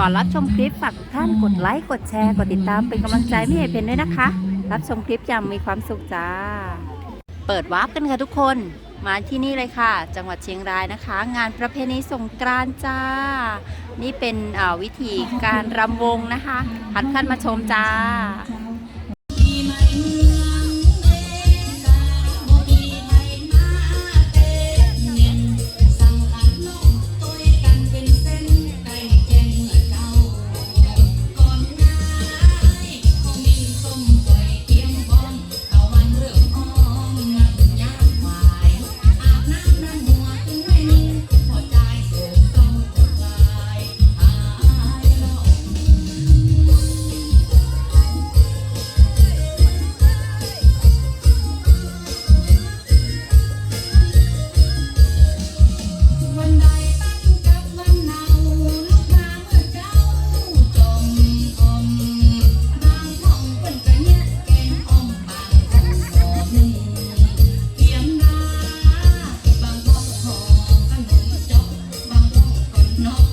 ก่อนรับชมคลิปฝากทุกท่านกดไลค์กดแชร์กดติดตามเป็นกำลังใจไม่ให้เพนด้วยนะคะ รับชมคลิปอย่างมีความสุขจ้า เปิดวาร์ปกันค่ะทุกคนมาที่นี่เลยค่ะ จังหวัดเชียงรายนะคะ งานประเพณีสงกรานต์จ้า นี่เป็นวิธีการรำวงนะคะหันขั้นมาชมจ้า no.